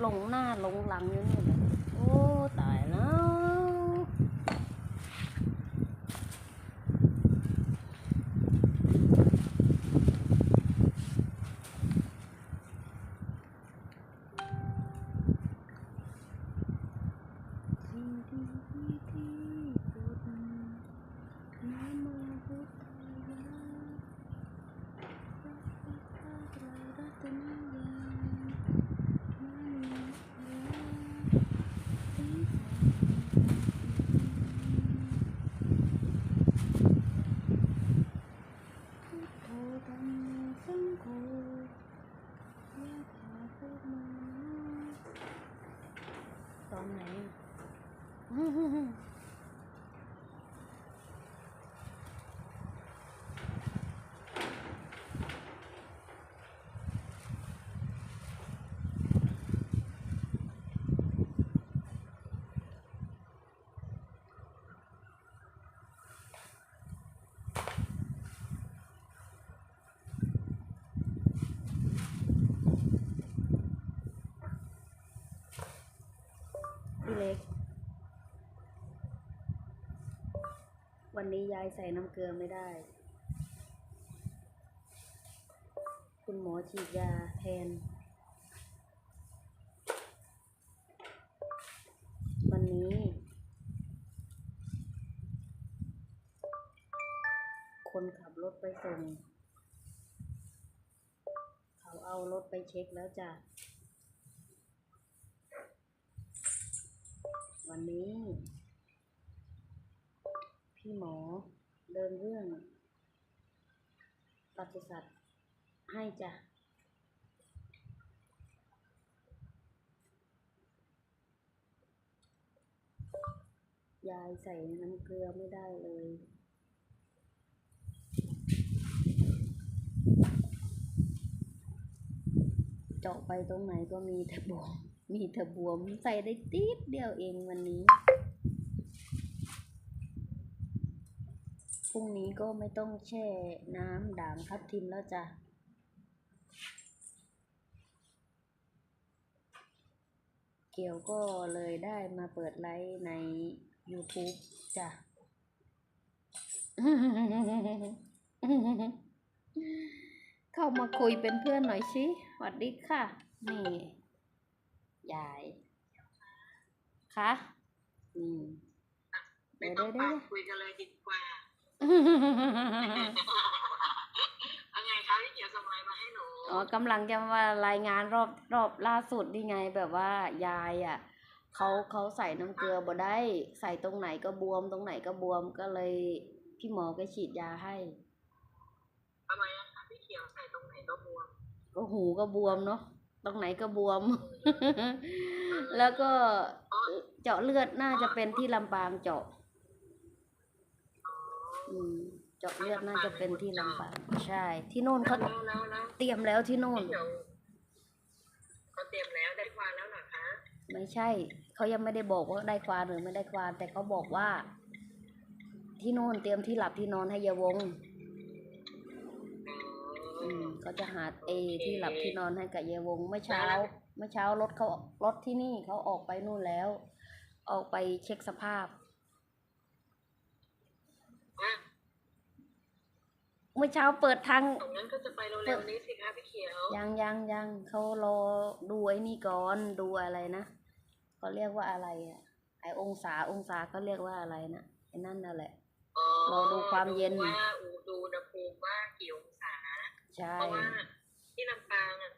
หลงหน้าหลงหลังอยู่นี่แหละโอ้ตายแล้ว สิ่งที่ดีที่สุดนามาพุทธายาสัพพะทารัตนายานามิยาติพุทโธธัมโมสังโฆยะถาพุทโธตอนไหน พี่เล็ก วันนี้ยายใส่น้ำเกลือไม่ได้ คุณหมอฉีดยาแทน วันนี้ คนขับรถไปส่ง เขาเอารถไปเช็คแล้วจ้ะ วันนี้ พี่หมอเดินเรื่องปศุสัตว์ให้จ้ะยายใส่น้ำเกลือไม่ได้เลยเจาะไปตรงไหนก็มีแต่บวม มีแต่บวมใส่ได้ติดเดียวเองวันนี้ พรุ่งนี้ก็ไม่ต้องแช่น้ำด่างทับทิมแล้วจ้ะเกี่ยวก็เลยได้มาเปิดไลฟ์ใน YouTube จ้ะ เข้ามาคุยเป็นเพื่อนหน่อยสิสวัสดีค่ะ นี่ ยายคะนี่ไม่เดี๋ยวต้เดี๋อยงวเดี๋ยวฝากคุยกันเลยดีกว่าเอาไงคะพี่เขียวส่งไลน์มาให้หนูอ๋อกำลังจะมารายงานรอบรอบล่าสุดนี่ไงแบบว่ายายอะเขาเขาใส่น้ำเกลือบ่ได้ ใส่ตรงไหนก็บวม ตรงไหนก็บวมก็เลยพี่หมอก็ฉีดยาให้ทำไมอะคะพี่เขียวใส่ตรงไหนก็บวม ก็หูก็บวมเนาะ ตรงไหนก็บวม แล้วก็เจาะเลือดน่าจะเป็นที่ลำปางเจาะอืมเจาะเลือดน่าจะเป็นที่ลำปางใช่ ที่โน่นเขาแล้วแล้วแล้วเตรียมแล้วที่โน่นพี่เขียวเขาเตรียมแล้วได้ควานแล้วเหรอคะไม่ใช่เขายังไม่ได้บอกว่าได้ควานหรือไม่ได้ควานแต่เขาบอกว่า ที่โน่นเตรียมที่หลับที่นอนให้ยายวง อืมเขาจะหาเอที่หลับที่นอนให้กับยายวงเมื่อเช้า เมื่อเช้ารถเขารถที่นี่เขาออกไปนู่นแล้ว ออกไปเช็คสภาพ อะเมื่อเช้าเปิดทาง ตรงนั้นก็จะไปเร็วๆนี้สิคะพี่เขียวยังยังยังเขารอดูไอ้นี่ก่อนดูอะไรนะเขาเรียกว่าอะไรอะไอองศาองศาเขาเรียกว่าอะไรนะไอ้นั่นนั่นแหละ อ๋อรอดูความเย็น ดูว่าอูดูอุณหภูมิว่ากี่องศา ใช่ เพราะว่าที่ลำปางอะ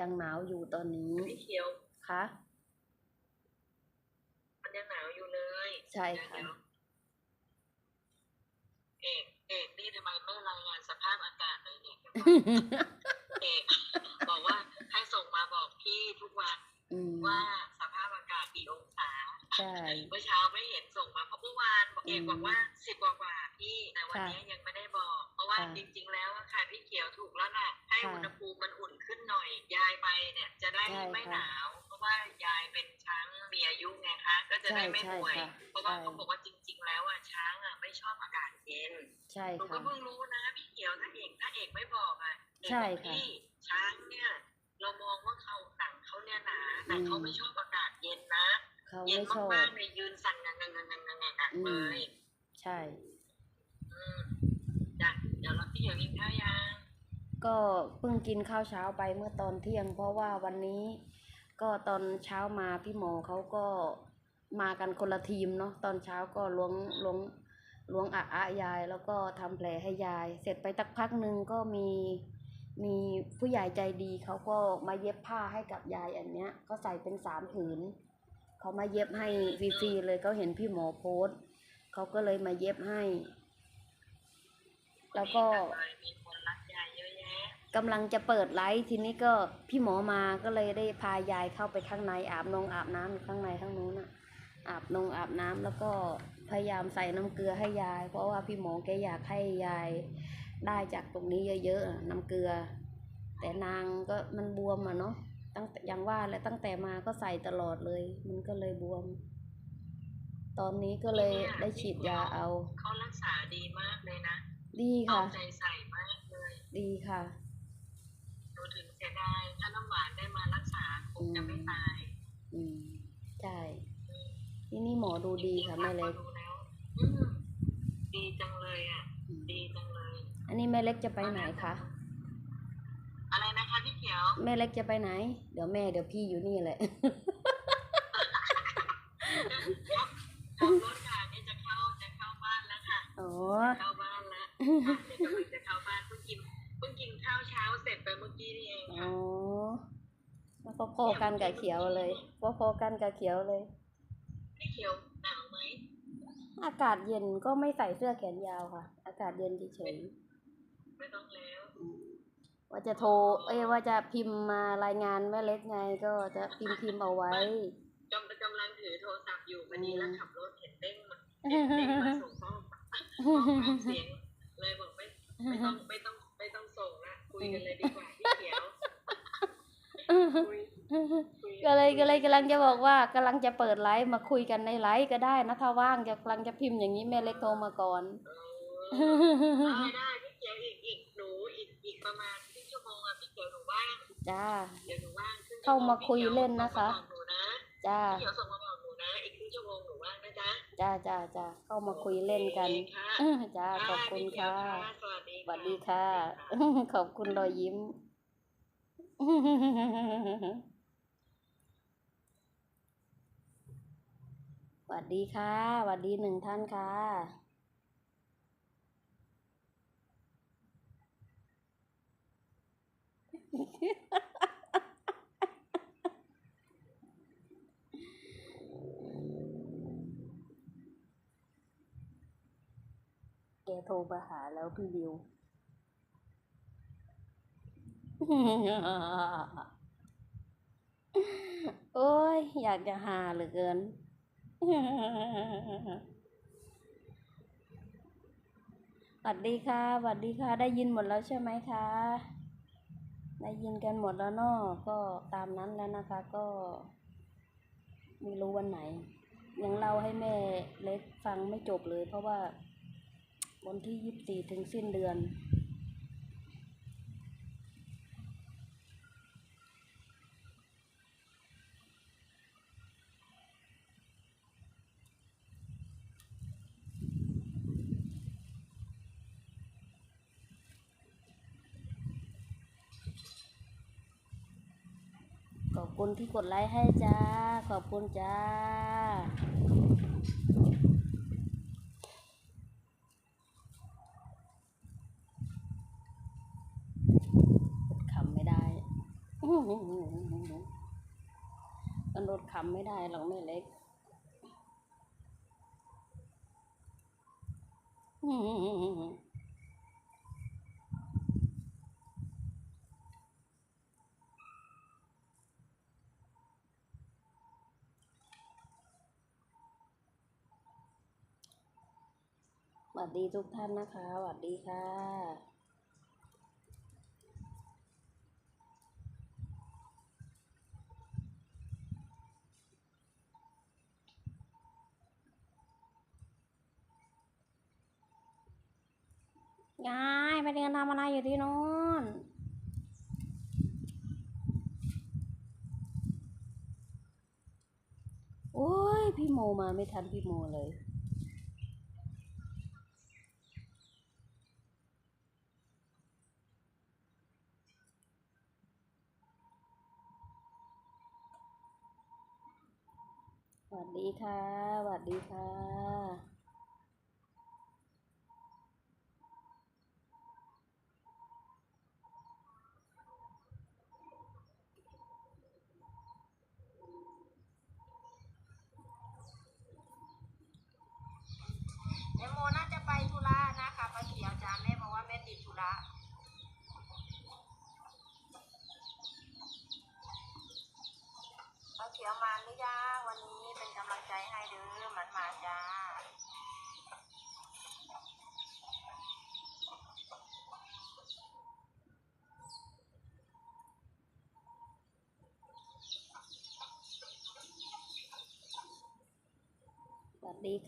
ยังหนาวอยู่ตอนนี้พี่เขียวคะมันยังหนาวอยู่เลย ใช่ค่ะเดี๋ยวเอกเอกนี่ทำไมไม่รายงานสภาพอากาศเลยเนี่ยเอกบอกว่าให้ส่งมาบอกพี่ทุกวันอืมว่าสภาพอากาศกี่องศาใช่เมื่อเช้าไม่เห็นส่งมาเพราะเมื่อวานเอกบอกว่าสิบกว่า ๆพี่แต่วันค่ะนี้ยังไม่ได้บอก เพราะว่าค่ะจริง ๆ แล้วอะค่ะพี่เขียวถูกแล้วล่ะให้ค่ะอุณหภูมิมันอุ่นขึ้นหน่อย ยายไปเนี่ยจะได้ใช่ไม่ค่ะหนาว เพราะว่ายายเป็นช้างมีอายุไงคะก็จะได้ไม่ใช่ป่วยใช่ค่ะเพราะว่าใช่เขาบอกว่าจริง ๆ แล้วอะช้างอะไม่ชอบอากาศเย็นใช่หนูก็ค่ะเพิ่งรู้นะพี่เขียวถ้าเอกถ้าเอกไม่บอกอะเอกใช่บอกค่ะพี่ช้างเนี่ยเรามองว่าเขาหนังเนี่ยหนาแต่เขาไม่ชอบอากาศเย็นนะเขาเย็นไม่ชอบมากๆเลยยืนสั่นงันงันงันงันงันงันอืมเลยใช่อืมจ้ะ เดี๋ยวเราพี่เหี่ยวกินข้าวยังก็เพิ่งกินข้าวเช้าไปเมื่อตอนเที่ยง เพราะว่าวันนี้ก็ตอนเช้ามาพี่หมอเขาก็มากันคนละทีมเนาะตอนเช้าก็ล้วงล้วงล้วงอะอะยาย แล้วก็ทำแผลให้ยาย เสร็จไปตักพักหนึ่งก็มีมีผู้ใหญ่ใจดีเขาก็มาเย็บผ้าให้กับยายอันเนี้ยก็ใส่เป็นสามผืนเขามาเย็บให้ฟรีๆเลยเขาเห็นพี่หมอโพสต์เขาก็เลยมาเย็บให้ แล้วก็กยายเยอะแยะกำลังจะเปิดไลฟ์ทีนี้ก็พี่หมอมาก็เลยได้พายายเข้าไปข้างในอาบนงอาบน้ำข้างในข้างนู้นน่ะอาบนงอาบน้ำแล้วก็พยายามใส่น้ำเกลือให้ยาย เพราะว่าพี่หมอแกอยากให้ยายได้จากตรงนี้เยอะๆน้ำเกลือ แต่นางก็มันบวมอะเนาะตั้งอย่างว่าและตั้งแต่มาก็ใส่ตลอดเลย มันก็เลยบวม ตอนนี้ก็เลยได้ฉีดยาเอาเขารักษาดีมากเลยนะ ดีเอาค่ะ ใจใส่มากเลยดีค่ะ หนูถึงเสียดายถ้าน้ำหวานได้มารักษาคงจะไม่ตายอืมใช่ที่นี่หมอดูดีค่ะแม่เล็ก ดูแล้วอืมดีจังเลยอะอืมดีจังเลยอันนี้แม่เล็กจะไปไหนคะ อะไรนะคะพี่เขียว แม่เล็กจะไปไหน เดี๋ยวแม่เดี๋ยวพี่อยู่นี่แหละ ขับรถค่ะนี่จะเข้าจะเข้าบ้านแล้วค่ะ อ๋อ เข้าบ้าน จะเข้าบ้านเพิ่งกินเพิ่งกินข้าวเช้าเสร็จไปเมื่อกี้นี่เองอ๋ค่ะอพอๆกันกับเขียวเลยพอๆกันกับเขียวเลยพี่เขียวหนาวไหมอากาศเย็นก็ไม่ใส่เสื้อแขนยาวค่ะ อากาศเย็นเฉยไม่ต้องแล้วๆอืมว่าจะโทร เอ้ยว่าจะพิมพ์มารายงานแม่เล็กไงก็จะพิมพ์พิมพ์เอาไว้กำกำลังถือโทรศัพท์อยู่พอดีแล้วขับรถเห็นเด้งมาเห็นเด้งมาส่งข้อข้อความเสียง เลยบอกไม่ไม่ต้องไม่ต้องไม่ต้องส่งนะคุยกันเลยดีกว่าพี่เขียวคุยคุยก็เลยก็เลยกำลังจะบอกว่ากำลังจะเปิดไลฟ์มาคุยกันในไลฟ์ก็ได้นะถ้าว่างจะกำลังจะพิมพ์อย่างนี้แม่เล็กโทรมาก่อนเออได้ได้พี่เขียวอีกอีกหนูอีกอีกประมาณครึ่งชั่วโมงอะพี่เขียวหนูว่างจ้าเดี๋ยวหนูว่างครึ่งชั่วโงเข้ามาคุยเล่นนะคะพี่เขียวส่งมาบอกหนูนะจ้าพี่เขียวส่งมาบอก หนูนะอีกครึ่งชั่วโมงหนูว่างนะจ๊ะจ้าจ้าจ้าเข้ามาคุยเล่นกันโอเคค่ะจ้าขอบคุณพี่เขียค่ะวสวัสดีสวัสดีค่ะ ขอบคุณรอยยิ้มสวัสดีค่ะสวัสดีหนึ่งท่านค่ะ โทรมาหาแล้วพี่วิวโอ้ย อยากจะหาเหลือเกิน สวัสดีค่ะ สวัสดีค่ะ ได้ยินหมดแล้วใช่ไหมคะ ได้ยินกันหมดแล้วเนาะก็ตามนั้นแล้วนะคะ ก็ไม่รู้วันไหน ยังเล่าให้แม่เล็กฟังไม่จบเลยเพราะว่า วันที่ยี่สิบสี่ถึงสิ้นเดือน ขอบคุณที่กดไลค์ให้จ้า ขอบคุณจ้า อดขำไม่ได้ มันอ ดขำไม่ได้หรอกแม่เล็ก สวัสดีทุกท่านนะคะ สวัสดีค่ะ ยายไปเดินทำอะไรอยู่ที่นู้นโอ้ยพี่โมมาไม่ทันพี่โมเลยสวัสดีค่ะ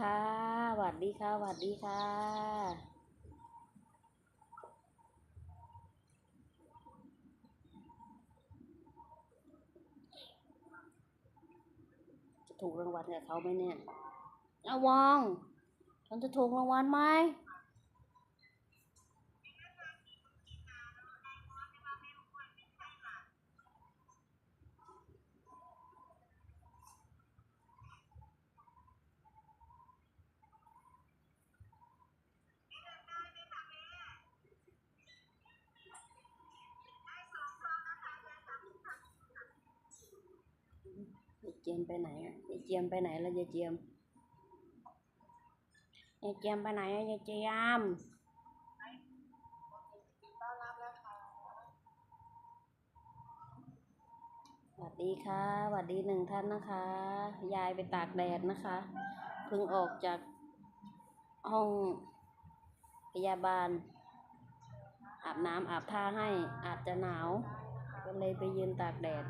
ค่ะหวัดดีค่ะหวัดดีค่ะ จะถูกรางวัลกับเขาไหมเนี่ยระวังฉันจะถูกรางวัลไหม ยายเจียมไปไหนอะยายเจียมไปไหนแล้วยายเจียมยายเจียมไปไหนอะยายเจียมสวัสดีค่ะสวัสดีหนึ่งท่านนะคะ ยายไปตากแดดนะคะ เพิ่งออกจากห้องพยาบาล อาบน้ำอาบท่าให้อาจจะหนาว ก็เลยไปยืนตากแดด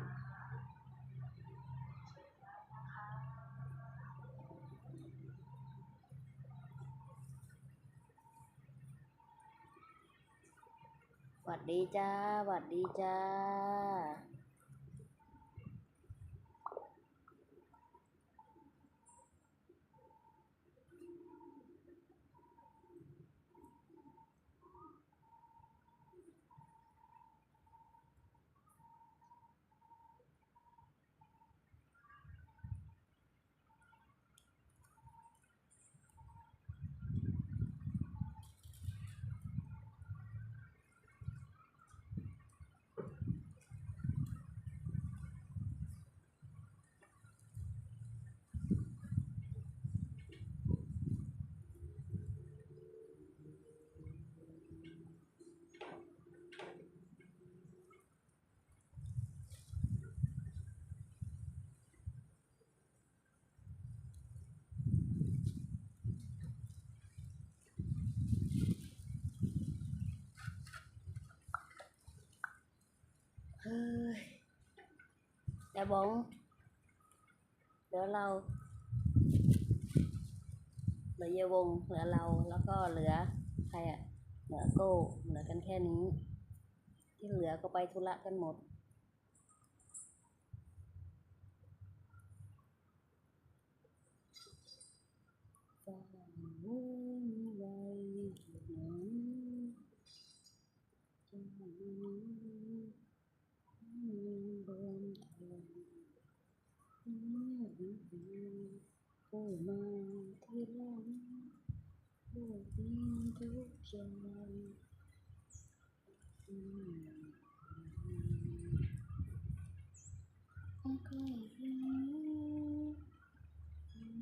ห วัสดีจ้าหวัดดีจ้า เฮ้ยแต่ บงเดี๋ยวเรา เหลือเยวง เหลือเรา แล้วก็เหลือใครอะเหลือโก้ เหลือกันแค่นี้ ที่เหลือก็ไปธุระกันหมด ฟ้าไม่มีไว้หวังจะมีมีบนทาง เมื่อดีผู้มาที่หลังผู้ดีทุกอย่างอืมค่อยๆทิ้ง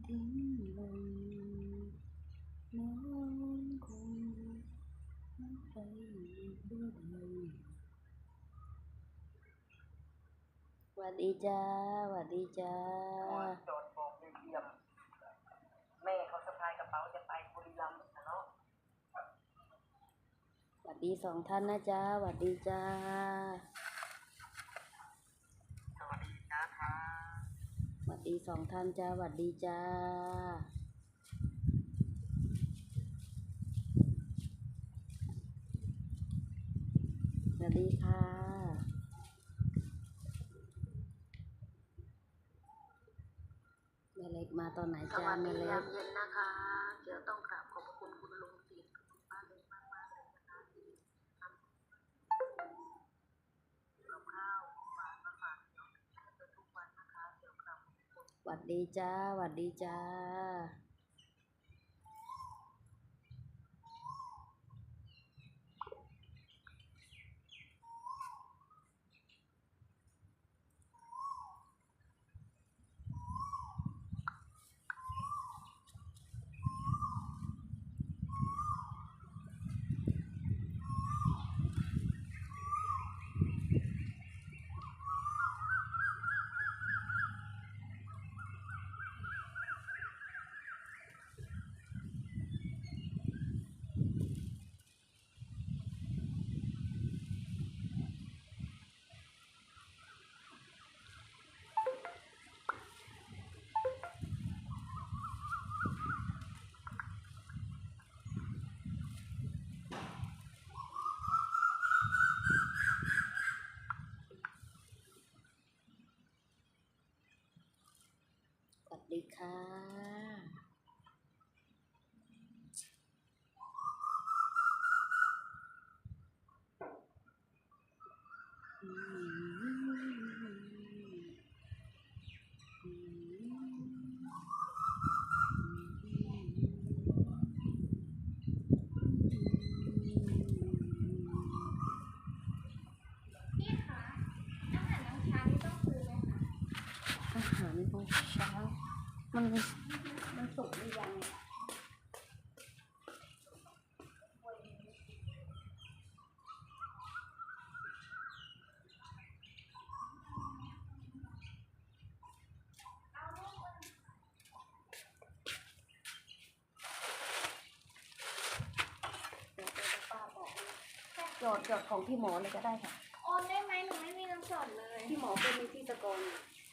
ทิ้งลงนอนคงไม่ไปด้วยส วัสดีจ้าสวัสดีจ้าโจทย์โปงเยี่ยมแม่เขาสะพายกระเป๋าจะไปบุรีรัมย์นะเนาะสวัสดีสองท่านนะจ้าสวัสดีจ้าสวัสดีจ้าค่ะสวัสดีสองท่านจ้าสวัสดีจ้าสวัสดีค่ะ แม่เล็กมาตอนไหนสจ้าวัสแม่ดีเล็ยากมเย็นนะคะ เดี๋ยวต้องกราบขอบพระคุณคุณลุงศิลป์มากเลยมากมากๆเลยนะคะที่ทำกับข้าวฝากมาฝากเนาะทุกวันนะคะ เดี๋ยวกราบขอบคุณ หวัดดีจ้าหวัดดีจ้า ดีค่ะอืม พี่คะอาหารน้ำช้างนี่ต้องซื้อไหมคะ อาหารของเช้า มันมันสุกหรือยังเดี๋ยวป้าบอกจดจดของพี่หมอเลยก็ได้ค่ะ โอนได้ไหมหนูไม่มีเงินสดเลย พี่หมอเป็นมีที่ตะกอน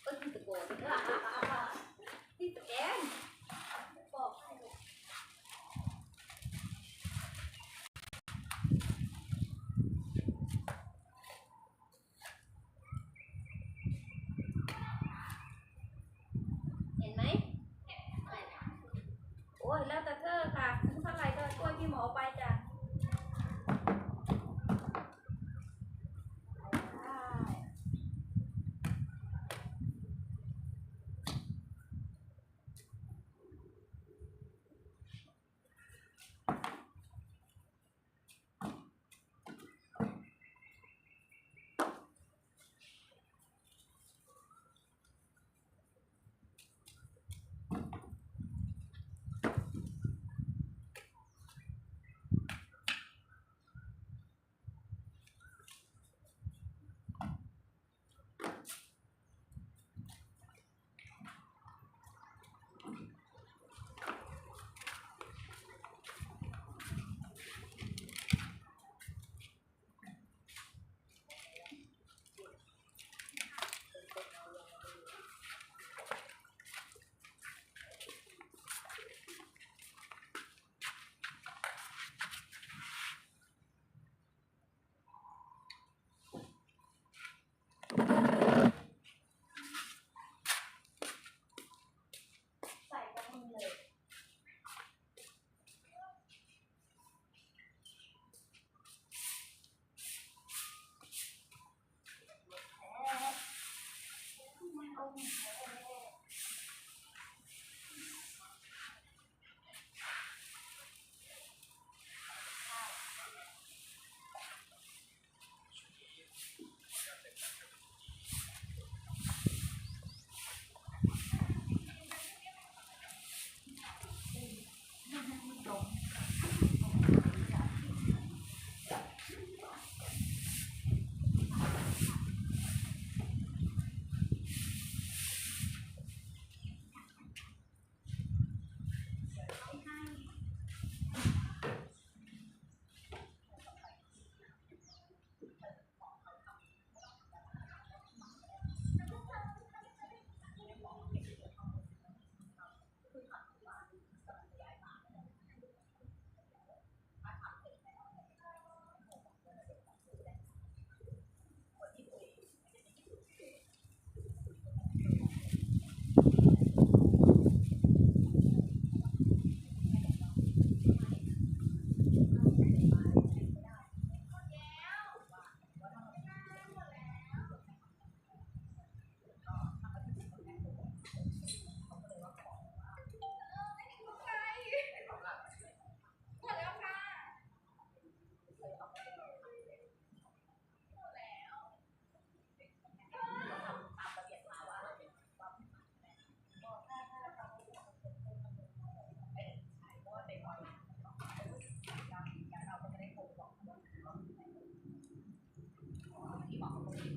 เอ้ยที่ตะกอน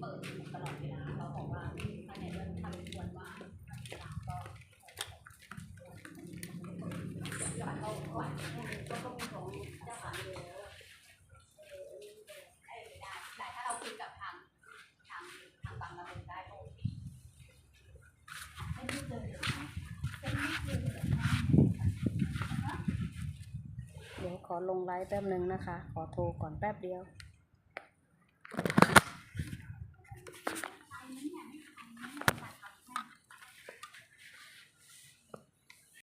เปิดอยู่ตลอดเวลาเขาบอกว่าถ้าในเรื่องทำควรว่าก็ยอดเขาหวานก็ต้องของเจ้าสามีแล้วไอ้ไม่ได้แต่ถ้าเราคุยกับทางทางทางบางระมุนได้ก็โอเคเดี๋ยวขอลงไลฟ์แป๊บหนึ่งนะคะ ขอโทรก่อนแป๊บเดียว